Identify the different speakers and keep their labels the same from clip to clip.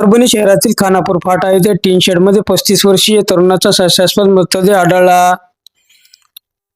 Speaker 1: परभणी शहरातील खानापूर फाटा येथे टीन शेडमध्ये पस्तीस वर्षीय तरुणाचा संशयास्पद मृतदेह आढळला.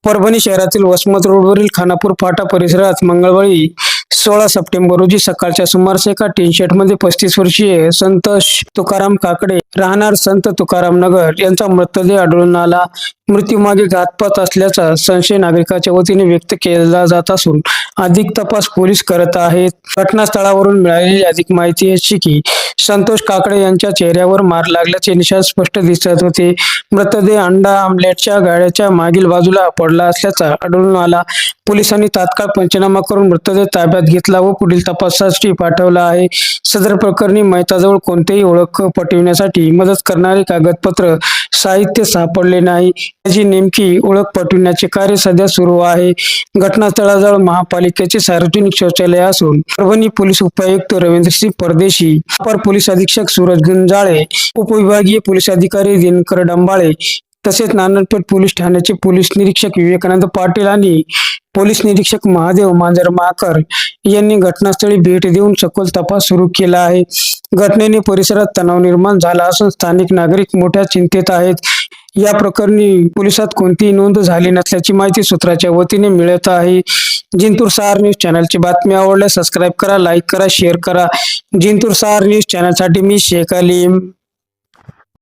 Speaker 1: परभणी शहरातील वसमत रोडवरील खानापूर फाटा परिसरात मंगळवारी सोळा सप्टेंबर रोजी सकाळच्या सुमारास एका टीन शेडमध्ये पस्तीस वर्षीय संतोष तुकाराम काकडे राहणार संत तुकाराम नगर यांचा मृतदेह आढळून आला. मृत्यूमागे घातपात असल्याचा संशय नागरिकाच्या वतीने व्यक्त केला जात असून अधिक तपास पोलीस करत आहेत. घटनास्थळावरून मिळालेली अधिक माहिती अशी की संतोष काकडे यांच्या चेहऱ्यावर मार लागल्याचे निशाण स्पष्ट दिसत होते. मृतदेह अंडा आमलेटच्या गाड्याच्या मागील बाजूला पडला असल्याचा आढळून आला. पोलिसांनी तात्काळ पंचनामा करून मृतदेह ताब्यात घेतला व पुढील तपासासाठी पाठवला आहे. सदर प्रकरणी मैताजवळ कोणतेही ओळख पटविण्यासाठी मदत करणारे कागदपत्र साहित्य सापडले नाही. त्याची नेमकी ओळख पटविण्याचे कार्य सध्या सुरू आहे. घटनास्थळाजवळ महापालिकेचे सार्वजनिक शौचालय असून परभणी पोलीस उपायुक्त रवींद्रसिंह परदेशी अपर पोलीस अधीक्षक सूरज गुंजाळे उपविभागीय पोलीस अधिकारी दिनकर डंबाळे तसेच नानलपेठ पोलीस ठाण्याचे पोलीस निरीक्षक विवेकानंद पाटील आणि पोलीस निरीक्षक महादेव मांजर माकर यांनी घटनास्थळी भेट देऊन सखोल तपास सुरू केला आहे. घटनेने परिसरात तणाव निर्माण झाला असून स्थानिक नागरिक मोठ्या चिंतेत आहेत. या प्रकरणी पोलिसात कोणतीही नोंद झाली नसल्याची माहिती सूत्राच्या वतीने मिळत आहे. जिंतूर सहार न्यूज चॅनलची बातमी आवडल्यास सबस्क्राईब करा लाईक करा शेअर करा. जिंतूर सहार न्यूज चॅनलसाठी मी शेख अलीम.